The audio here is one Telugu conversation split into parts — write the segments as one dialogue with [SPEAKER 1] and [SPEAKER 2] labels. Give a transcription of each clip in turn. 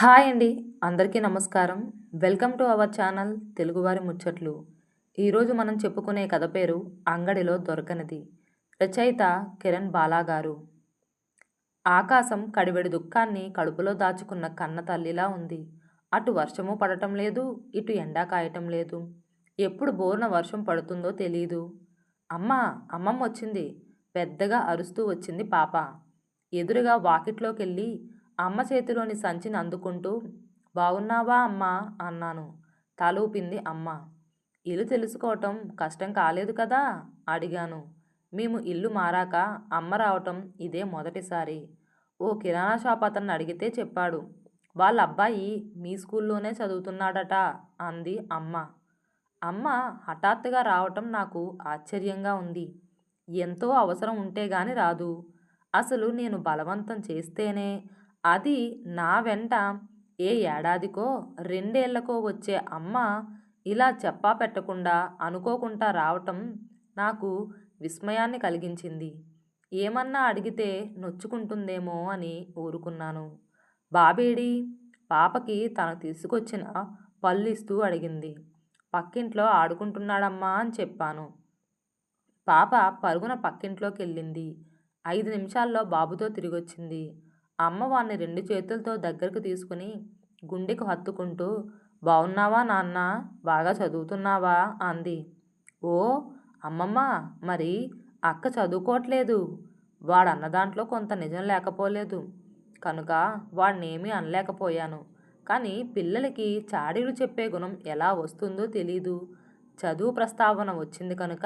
[SPEAKER 1] హాయ్ అండి. అందరికీ నమస్కారం. వెల్కమ్ టు అవర్ ఛానల్ తెలుగువారి ముచ్చట్లు. ఈరోజు మనం చెప్పుకునే కథ పేరు అంగడిలో దొరకనిది. రచయిత కిరణ్ బాలా గారు ఆకాశం కడివెడి దుఃఖాన్ని కడుపులో దాచుకున్న కన్న తల్లిలా ఉంది. అటు వర్షము పడటం లేదు ఇటు ఎండా కాయటం లేదు. ఎప్పుడు బోర్న వర్షం పడుతుందో తెలియదు అమ్మ అమ్మమ్మ వచ్చింది. పెద్దగా అరుస్తూ వచ్చింది పాప. ఎదురుగా వాకిట్లోకి వెళ్ళి అమ్మ చేతిలోని సంచిని అందుకుంటూ బాగున్నావా అమ్మా? అన్నాను. తలూపింది అమ్మ. ఇల్లు తెలుసుకోవటం కష్టం కాలేదు కదా? అడిగాను. మేము ఇల్లు మారాక అమ్మ రావటం ఇదే మొదటిసారి. ఓ కిరాణా షాప్ అతన్ని అడిగితే చెప్పాడు. వాళ్ళ అబ్బాయి మీ స్కూల్లోనే చదువుతున్నాడట అంది అమ్మ. అమ్మ హఠాత్తుగా రావటం నాకు ఆశ్చర్యంగా ఉంది. ఎంతో అవసరం ఉంటే గాని రాదు. అసలు నేను బలవంతం చేస్తేనే అది నా వెంట. ఏ ఏడాదికో రెండేళ్ళకో వచ్చే అమ్మ ఇలా చెప్పా పెట్టకుండా అనుకోకుండా రావటం నాకు విస్మయాన్ని కలిగించింది. ఏమన్నా అడిగితే నొచ్చుకుంటుందేమో అని ఊరుకున్నాను. బాబేడి పాపకి తను తీసుకొచ్చిన పళ్ళు ఇస్తూ అడిగింది. పక్కింట్లో ఆడుకుంటున్నాడమ్మా అని చెప్పాను. పాప పరుగున పక్కింట్లోకి వెళ్ళింది ఐదు నిమిషాల్లో బాబుతో తిరిగొచ్చింది. అమ్మ వాణ్ణి రెండు చేతులతో దగ్గరకు తీసుకుని గుండెకు హత్తుకుంటూ బాగున్నావా నాన్న? బాగా చదువుతున్నావా? అంది. ఓ అమ్మమ్మ మరి అక్క చదువుకోవట్లేదు. వాడన్న దాంట్లో కొంత నిజం లేకపోలేదు. కనుక వాడినేమీ అనలేకపోయాను. కానీ పిల్లలకి చాడీలు చెప్పే గుణం ఎలా వస్తుందో తెలీదు. చదువు ప్రస్తావన వచ్చింది కనుక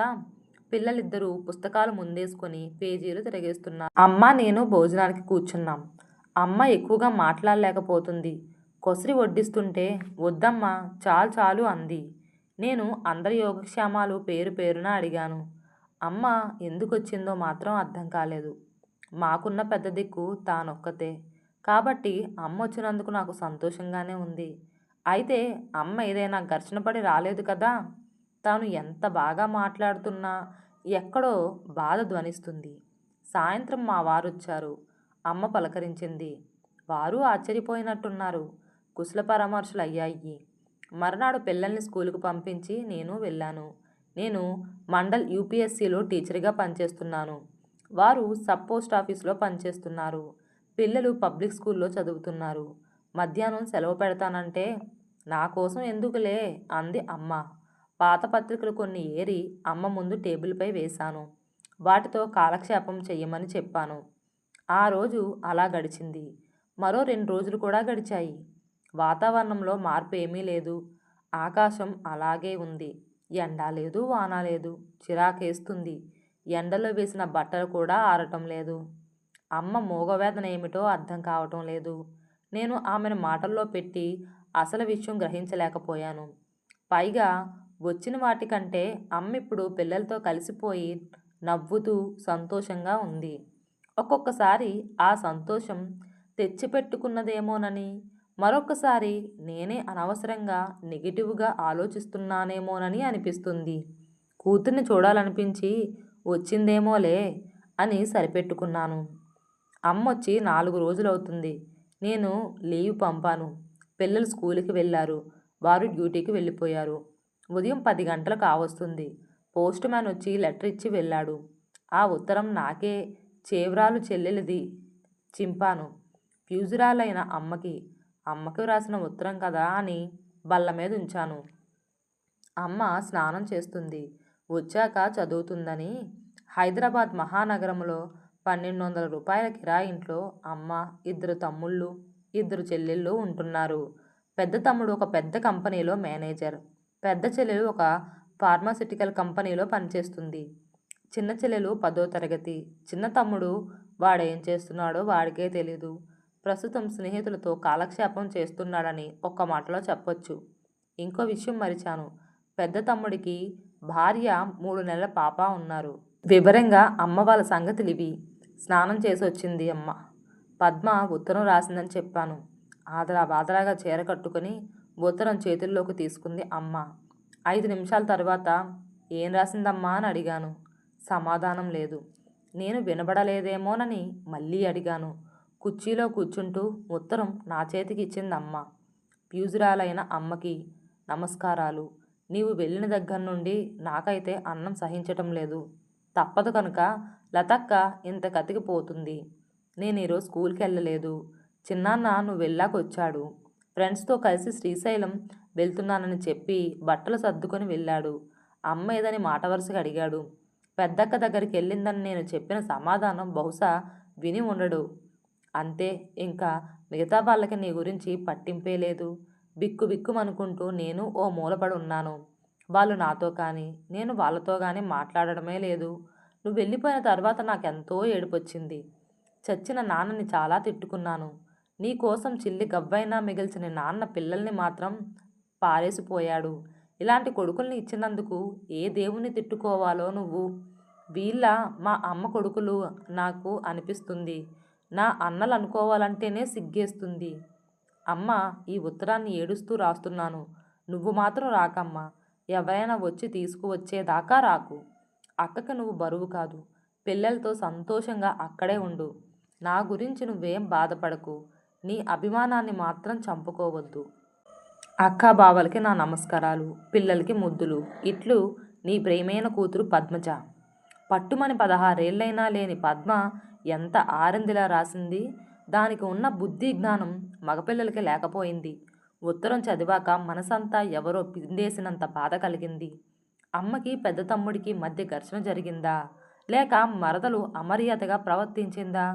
[SPEAKER 1] పిల్లలిద్దరూ పుస్తకాలు ముందేసుకొని పేజీలు తిరగేస్తున్నారు. అమ్మ నేను భోజనానికి కూర్చున్నాం. అమ్మ ఎక్కువగా మాట్లాడలేకపోతుంది. కొసరి వడ్డిస్తుంటే వద్దమ్మా చాలు చాలు అంది. నేను అందరి యోగక్షేమాలు పేరు పేరున అడిగాను. అమ్మ ఎందుకు వచ్చిందో మాత్రం అర్థం కాలేదు. మాకున్న పెద్ద దిక్కు తానొక్కతే. కాబట్టి అమ్మ వచ్చినందుకు నాకు సంతోషంగానే ఉంది. అయితే అమ్మ ఏదైనా ఘర్షణ పడి రాలేదు కదా? తాను ఎంత బాగా మాట్లాడుతున్నా ఎక్కడో బాధ ధ్వనిస్తుంది. సాయంత్రం మా వారు వచ్చారు అమ్మ పలకరించింది. వారు ఆశ్చర్యపోయినట్టున్నారు. కుశల పరామర్శలు అయ్యాయి మర్నాడు పిల్లల్ని స్కూలుకు పంపించి నేను వెళ్ళాను. నేను మండల్ యూపీఎస్సీలో టీచర్గా పనిచేస్తున్నాను. వారు సబ్ పోస్ట్ ఆఫీస్లో పనిచేస్తున్నారు. పిల్లలు పబ్లిక్ స్కూల్లో చదువుతున్నారు. మధ్యాహ్నం సెలవు పెడతానంటే నా కోసం ఎందుకులే? అంది అమ్మ. పాత పత్రికలు కొన్ని ఏరి అమ్మ ముందు టేబుల్పై వేశాను. వాటితో కాలక్షేపం చెయ్యమని చెప్పాను. ఆ రోజు అలా గడిచింది. మరో రెండు రోజులు కూడా గడిచాయి. వాతావరణంలో మార్పు ఏమీ లేదు. ఆకాశం అలాగే ఉంది. ఎండ లేదు వాన లేదు. చిరాకేస్తుంది. ఎండలో వేసిన బట్టలు కూడా ఆరటం లేదు. అమ్మ మూగవేదన ఏమిటో అర్థం కావటం లేదు. నేను ఆమెను మాటల్లో పెట్టి అసలు విషయం గ్రహించలేకపోయాను. పైగా వచ్చిన వాటికంటే అమ్మ ఇప్పుడు పిల్లలతో కలిసిపోయి నవ్వుతూ సంతోషంగా ఉంది. ఒక్కొక్కసారి ఆ సంతోషం తెచ్చిపెట్టుకున్నదేమోనని మరొకసారి నేనే అనవసరంగా నెగిటివ్గా ఆలోచిస్తున్నానేమోనని అనిపిస్తుంది. కూతుర్ని చూడాలనిపించి వచ్చిందేమోలే అని సరిపెట్టుకున్నాను. అమ్మొచ్చి నాలుగు రోజులవుతుంది. నేను లీవ్ పంపాను. పిల్లలు స్కూల్కి వెళ్ళారు. వారు డ్యూటీకి వెళ్ళిపోయారు. ఉదయం పది గంటలకు కావస్తుంది పోస్ట్ మ్యాన్ వచ్చి లెటర్ ఇచ్చి వెళ్ళాడు. ఆ ఉత్తరం నాకే చేవ్రాలు చెల్లెలిది చింపాను. ఫ్యూజురాలైన అమ్మకి. అమ్మకి రాసిన ఉత్తరం కదా అని బల్ల మీద ఉంచాను. అమ్మ స్నానం చేస్తుంది. వచ్చాక చదువుతుందని హైదరాబాద్ మహానగరంలో పన్నెండు వందల రూపాయల కిరాయింట్లో అమ్మ ఇద్దరు తమ్ముళ్ళు ఇద్దరు చెల్లెళ్ళు ఉంటున్నారు. పెద్ద తమ్ముడు ఒక పెద్ద కంపెనీలో మేనేజర్. పెద్ద చెల్లెలు ఒక ఫార్మాసిటికల్ కంపెనీలో పనిచేస్తుంది. చిన్న చెల్లెలు పదో తరగతి. చిన్న తమ్ముడు వాడేం చేస్తున్నాడో వాడికే తెలీదు. ప్రస్తుతం స్నేహితులతో కాలక్షేపం చేస్తున్నాడని ఒక్క మాటలో చెప్పొచ్చు. ఇంకో విషయం మరిచాను. పెద్ద తమ్ముడికి భార్య మూడు నెలల పాప ఉన్నారు. వివరంగా అమ్మ వాళ్ళ సంగతులు ఇవి. స్నానం చేసి వచ్చింది అమ్మ. పద్మ ఉత్తరం రాసిందని చెప్పాను. ఆదరా బాదరాగా చీర కట్టుకుని ఉత్తరం చేతుల్లోకి తీసుకుంది అమ్మ. ఐదు నిమిషాల తర్వాత ఏం రాసిందమ్మా అని అడిగాను. సమాధానం లేదు. నేను వినబడలేదేమోనని మళ్ళీ అడిగాను. కుర్చీలో కూర్చుంటూ ఉత్తరం నా చేతికి ఇచ్చింది అమ్మ ప్యూజురాలైన అమ్మకి నమస్కారాలు. నీవు వెళ్ళిన దగ్గర నుండి నాకైతే అన్నం సహించటం లేదు. తప్పదు కనుక లతక్క ఇంత కతికిపోతుంది. నేను ఈరోజు స్కూల్కి వెళ్ళలేదు. చిన్నాన్న నువ్వు వెళ్ళాకొచ్చాడు. వచ్చాడు ఫ్రెండ్స్తో కలిసి శ్రీశైలం వెళ్తున్నానని చెప్పి బట్టలు సర్దుకొని వెళ్ళాడు. అమ్మ ఏదని మాట వరుసగా అడిగాడు. పెద్దక్క దగ్గరికి వెళ్ళిందని నేను చెప్పిన సమాధానం బహుశా విని ఉండడు. అంతే ఇంకా మిగతా వాళ్ళకి నీ గురించి పట్టింపే లేదు. బిక్కు బిక్కుమనుకుంటూ నేను ఓ మూలపడి ఉన్నాను. వాళ్ళు నాతో కానీ నేను వాళ్ళతో కానీ మాట్లాడడమే లేదు. నువ్వు వెళ్ళిపోయిన తర్వాత నాకెంతో ఏడుపొచ్చింది. చచ్చిన నాన్నని చాలా తిట్టుకున్నాను. నీకోసం చిల్లి గవ్వైనా మిగిల్చిన నాన్న పిల్లల్ని మాత్రం పారేసిపోయాడు. ఇలాంటి కొడుకుల్ని ఇచ్చినందుకు ఏ దేవుణ్ణి తిట్టుకోవాలో నువ్వు? వీళ్ళ మా అమ్మ కొడుకులు నాకు అనిపిస్తుంది. నా అన్నలు అనుకోవాలంటేనే సిగ్గేస్తుంది. అమ్మ ఈ ఉత్తరాన్ని ఏడుస్తూ రాస్తున్నాను. నువ్వు మాత్రం రాకమ్మా. ఎవరైనా వచ్చి తీసుకువచ్చేదాకా రాకు. అక్కకి నువ్వు బరువు కాదు. పిల్లలతో సంతోషంగా అక్కడే ఉండు. నా గురించి నువ్వేం బాధపడకు. నీ అభిమానాన్ని మాత్రం చంపుకోవద్దు. అక్కా బావలకి నా నమస్కారాలు పిల్లలకి ముద్దులు. ఇట్లు నీ ప్రేమైన కూతురు పద్మజ. పట్టుమని పదహారేళ్ళైనా లేని పద్మ ఎంత ఆరిందిలా రాసింది? దానికి ఉన్న బుద్ధి జ్ఞానం మగపిల్లలకి లేకపోయింది. ఉత్తరం చదివాక మనసంతా ఎవరో పిండేసినంత బాధ కలిగింది. అమ్మకి పెద్ద తమ్ముడికి మధ్య ఘర్షణ జరిగిందా? లేక మరదలు అమర్యాదగా ప్రవర్తించిందా?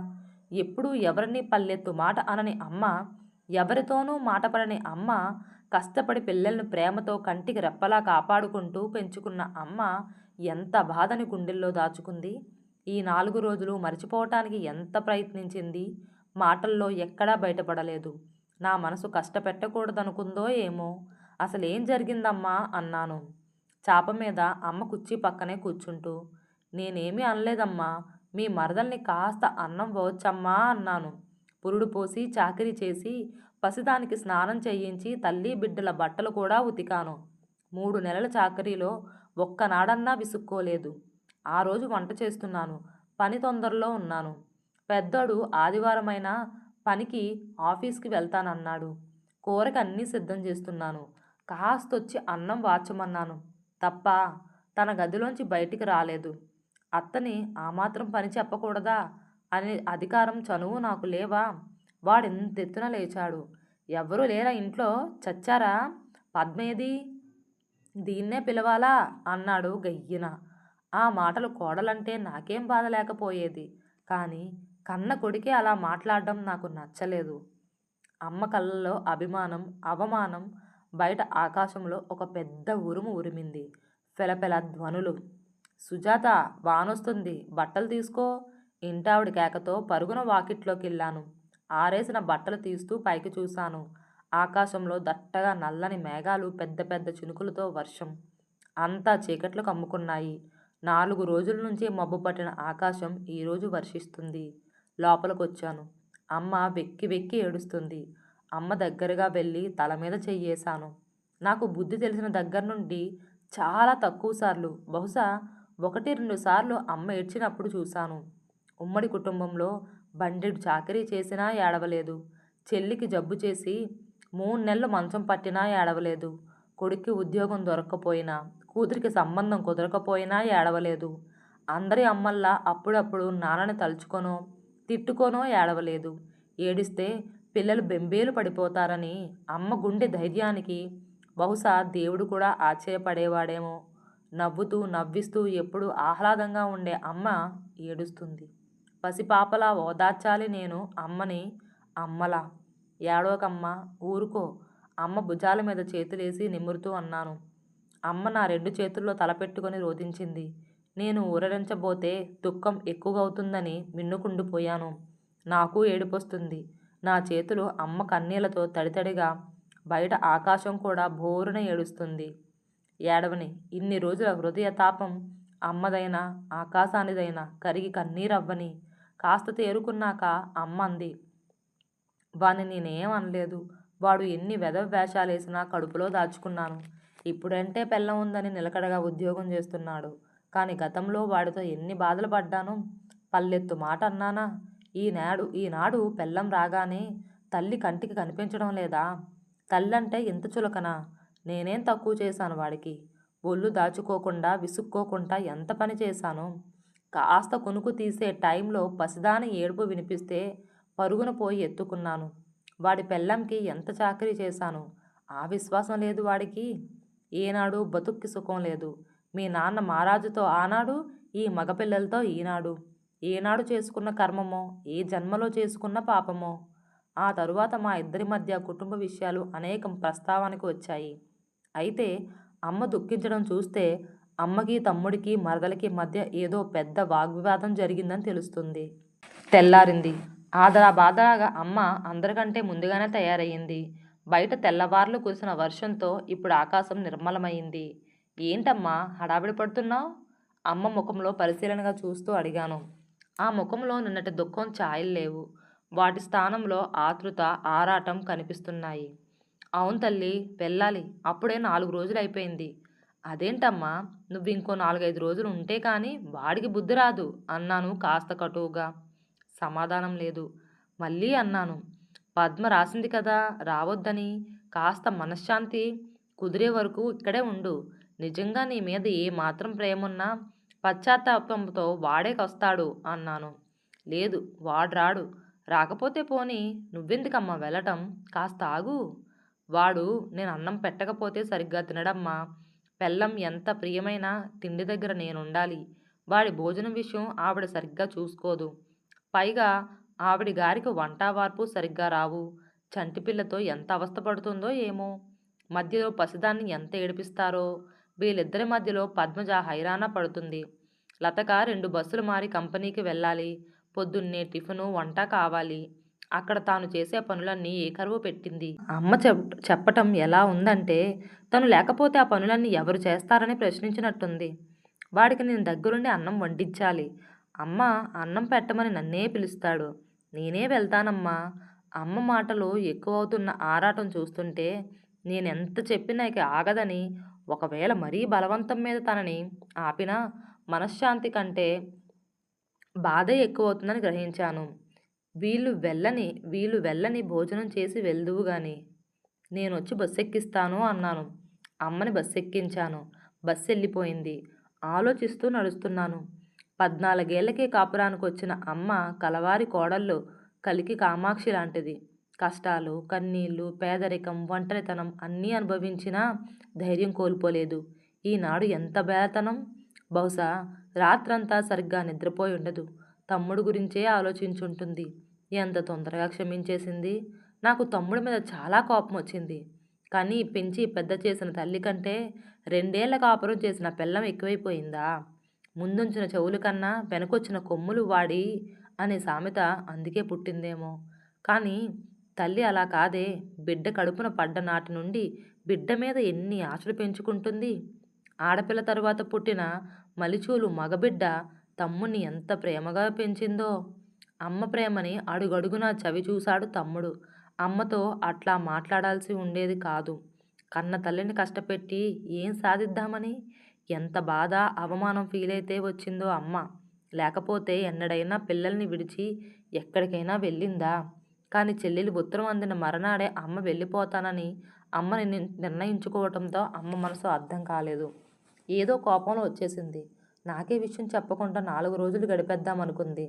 [SPEAKER 1] ఎప్పుడూ ఎవరిని పల్లెత్తు మాట అనని అమ్మ ఎవరితోనూ మాటపడని అమ్మ కష్టపడి పిల్లల్ని ప్రేమతో కంటికి రెప్పలా కాపాడుకుంటూ పెంచుకున్న అమ్మ ఎంత బాధని గుండెల్లో దాచుకుంది. ఈ నాలుగు రోజులు మర్చిపోవటానికి ఎంత ప్రయత్నించింది? మాటల్లో ఎక్కడా బయటపడలేదు. నా మనసు కష్టపెట్టకూడదనుకుందో ఏమో. అసలేం జరిగిందమ్మా? అన్నాను. చాప మీద అమ్మ కుర్చీ పక్కనే కూర్చుంటూ. నేనేమీ అనలేదమ్మా. మీ మరదల్ని కాస్త అన్నం పోవచ్చమ్మా అన్నాను. పురుడు పోసి చాకిరీ చేసి పసిదానికి స్నానం చేయించి తల్లి బిడ్డల బట్టలు కూడా ఉతికాను. మూడు నెలల చాకరీలో ఒక్కనాడన్నా విసుక్కోలేదు. ఆ రోజు వంట చేస్తున్నాను. పని తొందరలో ఉన్నాను. పెద్దోడు ఆదివారమైనా పనికి ఆఫీస్కి వెళ్తానన్నాడు. కూరకి అన్నీ సిద్ధం చేస్తున్నాను. కాస్తొచ్చి అన్నం వాచమన్నాను. తప్ప తన గదిలోంచి బయటికి రాలేదు. అత్తని ఆ మాత్రం పని చెప్పకూడదా? అనే అధికారం చనువు నాకు లేవా? వాడెంత ఎత్తున లేచాడు. ఎవ్వరూ లేరా ఇంట్లో? చచ్చారా? పద్మేది? దీన్నే పిలవాలా? అన్నాడు గయ్యిన. ఆ మాటలు కోడలంటే నాకేం బాధ లేకపోయేది. కానీ కన్న కొడుకే అలా మాట్లాడడం నాకు నచ్చలేదు. అమ్మ కళ్ళలో అభిమానం అవమానం బయట ఆకాశంలో ఒక పెద్ద ఉరుము ఉరిమింది. పెలపెల ధ్వనులు. సుజాత వానొస్తుంది. బట్టలు తీసుకో. ఇంటావిడ కేకతో పరుగున వాకిట్లోకి వెళ్ళాను ఆరేసిన బట్టలు తీస్తూ పైకి చూశాను. ఆకాశంలో దట్టగా నల్లని మేఘాలు పెద్ద పెద్ద చినుకులతో వర్షం. అంతా చీకట్లు కమ్ముకున్నాయి. నాలుగు రోజుల నుంచి మబ్బు పట్టిన ఆకాశం ఈరోజు వర్షిస్తుంది. లోపలికొచ్చాను. అమ్మ వెక్కి వెక్కి ఏడుస్తుంది. అమ్మ దగ్గరగా వెళ్ళి తల మీద చెయ్యేశాను నాకు బుద్ధి తెలిసిన దగ్గర నుండి చాలా తక్కువ సార్లు బహుశా ఒకటి రెండు సార్లు అమ్మ ఏడ్చినప్పుడు చూశాను. ఉమ్మడి కుటుంబంలో బండెడు చాకరీ చేసినా ఏడవలేదు. చెల్లికి జబ్బు చేసి మూడు నెలలు మంచం పట్టినా ఏడవలేదు. కొడుక్కి ఉద్యోగం దొరక్కపోయినా కూతురికి సంబంధం కుదరకపోయినా ఏడవలేదు. అందరి అమ్మల్లా అప్పుడప్పుడు నాన్నని తలుచుకొనో తిట్టుకోనో ఏడవలేదు. ఏడిస్తే పిల్లలు బెంబేలు పడిపోతారని అమ్మ గుండె ధైర్యానికి బహుశా దేవుడు కూడా ఆశ్చర్యపడేవాడేమో. నవ్వుతూ నవ్విస్తూ ఎప్పుడూ ఆహ్లాదంగా ఉండే అమ్మ ఏడుస్తుంది. పసిపాపలా ఓదార్చాలి నేను అమ్మని అమ్మలా? ఏడవకమ్మ ఊరుకో. అమ్మ భుజాల మీద చేతులేసి నిమురుతూ అన్నాను. అమ్మ నా రెండు చేతుల్లో తలపెట్టుకొని రోధించింది. నేను ఊరడించబోతే దుఃఖం ఎక్కువగా అవుతుందని మిన్నుకుండిపోయాను నాకు ఏడుపొస్తుంది. నా చేతులు అమ్మ కన్నీళ్ళతో తడితడిగా బయట ఆకాశం కూడా బోరున ఏడుస్తుంది. ఏడవని. ఇన్ని రోజుల హృదయ తాపం అమ్మదైనా ఆకాశానిదైనా కరిగి కన్నీరవ్వని. కాస్త తేరుకున్నాక అమ్మ అంది వాని నేనేం అనలేదు. వాడు ఎన్ని వెధవ వేషాలేసినా కడుపులో దాచుకున్నాను. ఇప్పుడంటే పెళ్ళం ఉందని నిలకడగా ఉద్యోగం చేస్తున్నాడు. కానీ గతంలో వాడితో ఎన్ని బాధలు పడ్డాను. పల్లెత్తు మాట అన్నానా? ఈనాడు ఈనాడు పెళ్ళం రాగానే తల్లి కంటికి కనిపించడం లేదా? తల్లంటే ఇంత చులకనా? నేనేం తక్కువ చేశాను వాడికి? ఒళ్ళు దాచుకోకుండా విసుక్కోకుండా ఎంత పని చేశాను? కాస్త కొనుకు తీసే టైంలో పసిదాని ఏడుపు వినిపిస్తే పరుగున పోయి ఎత్తుకున్నాను. వాడి పెళ్ళంకి ఎంత చాకరీ చేశాను? ఆ విశ్వాసం లేదు వాడికి. ఏనాడు బతుక్కి సుఖం లేదు. మీ నాన్న మహారాజుతో ఆనాడు ఈ మగపిల్లలతో ఈనాడు. ఏనాడు చేసుకున్న కర్మమో ఏ జన్మలో చేసుకున్న పాపమో. ఆ తరువాత మా ఇద్దరి మధ్య కుటుంబ విషయాలు అనేకం ప్రస్తావనకు వచ్చాయి. అయితే అమ్మ దుఃఖించడం చూస్తే అమ్మకి తమ్ముడికి మరదలకి మధ్య ఏదో పెద్ద వాగ్వివాదం జరిగిందని తెలుస్తుంది. తెల్లారింది. ఆదరా బాదరాగా అమ్మ అందరికంటే ముందుగానే తయారయ్యింది. బయట తెల్లవార్లు కురిసిన వర్షంతో ఇప్పుడు ఆకాశం నిర్మలమైంది ఏంటమ్మా హడావిడి పడుతున్నావు? అమ్మ ముఖంలో పరిశీలనగా చూస్తూ అడిగాను. ఆ ముఖంలో నిన్నటి దుఃఖం ఛాయలు లేవు వాటి స్థానంలో ఆతృత ఆరాటం కనిపిస్తున్నాయి. అవును తల్లి వెళ్ళాలి. అప్పుడే నాలుగు రోజులు అయిపోయింది. అదేంటమ్మా నువ్వు ఇంకో నాలుగైదు రోజులు ఉంటే కానీ వాడికి బుద్ధి రాదు. అన్నాను కాస్త కటువుగా. సమాధానం లేదు. మళ్ళీ అన్నాను. పద్మ రాసింది కదా రావద్దని. కాస్త మనశ్శాంతి కుదిరే వరకు ఇక్కడే ఉండు. నిజంగా నీ మీద ఏ మాత్రం ప్రేమున్నా పశ్చాత్తాపంతో వాడేకొస్తాడు అన్నాను. లేదు వాడు రాడు. రాకపోతే పోని నువ్వెందుకమ్మా వెళ్ళటం? కాస్త ఆగు. వాడు నేను అన్నం పెట్టకపోతే సరిగ్గా తినడమ్మా. పెళ్ళం ఎంత ప్రియమైన తిండి దగ్గర నేనుండాలి. వాడి భోజనం విషయం ఆవిడ సరిగ్గా చూసుకోదు. పైగా ఆవిడ గారికి వంట వార్పు సరిగ్గా రావు. చంటిపిల్లతో ఎంత అవస్థపడుతుందో ఏమో. మధ్యలో పసిదాన్ని ఎంత ఏడిపిస్తారో. వీళ్ళిద్దరి మధ్యలో పద్మజ హైరాణ పడుతుంది. లతక రెండు బస్సులు మారి కంపెనీకి వెళ్ళాలి. పొద్దున్నే టిఫిను వంట కావాలి. అక్కడ తాను చేసే పనులన్నీ ఏ కరువు పెట్టింది? అమ్మ చెప్ చెప్పటం ఎలా ఉందంటే తను లేకపోతే ఆ పనులన్నీ ఎవరు చేస్తారని ప్రశ్నించినట్టుంది. వాడికి నేను దగ్గరుండి అన్నం వండించాలి. అమ్మ అన్నం పెట్టమని నన్నే పిలుస్తాడు. నేనే వెళ్తానమ్మా. అమ్మ మాటలు ఎక్కువ అవుతున్న ఆరాటం చూస్తుంటే నేనెంత చెప్పినా ఇక ఆగదని ఒకవేళ మరీ బలవంతం మీద తనని ఆపినా మనశ్శాంతి కంటే బాధ ఎక్కువ అవుతుందని గ్రహించాను. వీళ్ళు వెళ్ళని వీళ్ళు వెళ్ళని భోజనం చేసి వెళ్దువు గాని. నేను వచ్చి బస్సు ఎక్కిస్తాను అన్నాను. అమ్మని బస్సు ఎక్కించాను బస్సు వెళ్ళిపోయింది ఆలోచిస్తూ నడుస్తున్నాను. పద్నాలుగేళ్ళకే కాపురానికి వచ్చిన అమ్మ కలవారి కోడళ్ళు కలికి కామాక్షి లాంటిది. కష్టాలు కన్నీళ్ళు పేదరికం ఒంటరితనం అన్నీ అనుభవించినా ధైర్యం కోల్పోలేదు. ఈనాడు ఎంత బేలతనం! బహుశా రాత్రంతా సరిగ్గా నిద్రపోయి ఉండదు తమ్ముడు గురించే ఆలోచించుంటుంది. ఎంత తొందరగా క్షమించేసింది? నాకు తమ్ముడి మీద చాలా కోపం వచ్చింది. కానీ పెంచి పెద్ద చేసిన తల్లి కంటే రెండేళ్ళ కాపురం చేసిన పిల్లం ఎక్కువైపోయిందా? ముందుంచిన చెవులు కన్నా వెనకొచ్చిన కొమ్ములు వాడి అనే సామెత అందుకే పుట్టిందేమో. కానీ తల్లి అలా కాదే. బిడ్డ కడుపున పడ్డ నాటి నుండి బిడ్డ మీద ఎన్ని ఆశలు పెంచుకుంటుంది? ఆడపిల్ల తరువాత పుట్టిన మలిచూలు మగబిడ్డ తమ్ముని ఎంత ప్రేమగా పెంచిందో. అమ్మ ప్రేమని అడుగడుగునా చవి చూశాడు తమ్ముడు. అమ్మతో అట్లా మాట్లాడాల్సి ఉండేది కాదు. కన్న తల్లిని కష్టపెట్టి ఏం సాధిద్దామని? ఎంత బాధ అవమానం ఫీల్ అయితే వచ్చిందో అమ్మ. లేకపోతే ఎన్నడైనా పిల్లల్ని విడిచి ఎక్కడికైనా వెళ్ళిందా? కానీ చెల్లెలు ఉత్తరం అందిన మరనాడే అమ్మ వెళ్ళిపోతానని అమ్మని నిర్ణయించుకోవటంతో అమ్మ మనసు అర్థం కాలేదు. ఏదో కోపంలో వచ్చేసింది. నాకే విషయం చెప్పకుండా నాలుగు రోజులు గడిపేద్దామనుకుంది.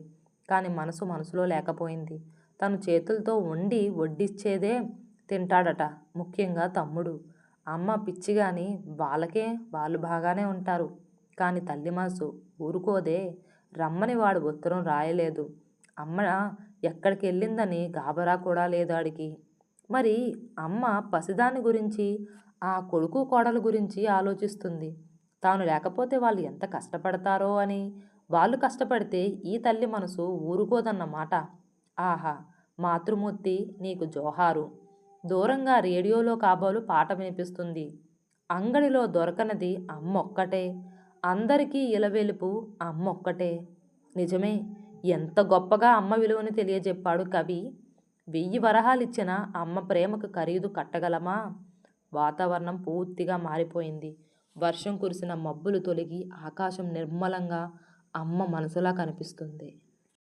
[SPEAKER 1] కానీ మనసు మనసులో లేకపోయింది. తను చేతులతో వండి వడ్డిచ్చేదే తింటాడట. ముఖ్యంగా తమ్ముడు. అమ్మ పిచ్చి కానీ వాళ్ళకే వాళ్ళు బాగానే ఉంటారు. కానీ తల్లి మనసు ఊరుకోదే. రమ్మని వాడు ఉత్తరం రాయలేదు. అమ్మ ఎక్కడికి వెళ్ళిందని గాబరా కూడా లేదు ఆడికి. మరి అమ్మ పసిదాని గురించి ఆ కొడుకు కోడల గురించి ఆలోచిస్తుంది. తాను లేకపోతే వాళ్ళు ఎంత కష్టపడతారో అని వాళ్ళు కష్టపడితే ఈ తల్లి మనసు ఊరుకోదన్నమాట ఆహా మాతృమూర్తి నీకు జోహారు. దూరంగా రేడియోలో కాబోలు పాట వినిపిస్తుంది. అంగడిలో దొరకనది అమ్మొక్కటే. అందరికీ ఇలవెలుపు అమ్మొక్కటే. నిజమే ఎంత గొప్పగా అమ్మ విలువని తెలియజెప్పాడు కవి. వెయ్యి వరహాలిచ్చిన అమ్మ ప్రేమకు ఖరీదు కట్టగలమా? వాతావరణం పూర్తిగా మారిపోయింది. వర్షం కురిసిన మబ్బులు తొలగి ఆకాశం నిర్మలంగా అమ్మ మనసులా కనిపిస్తుంది.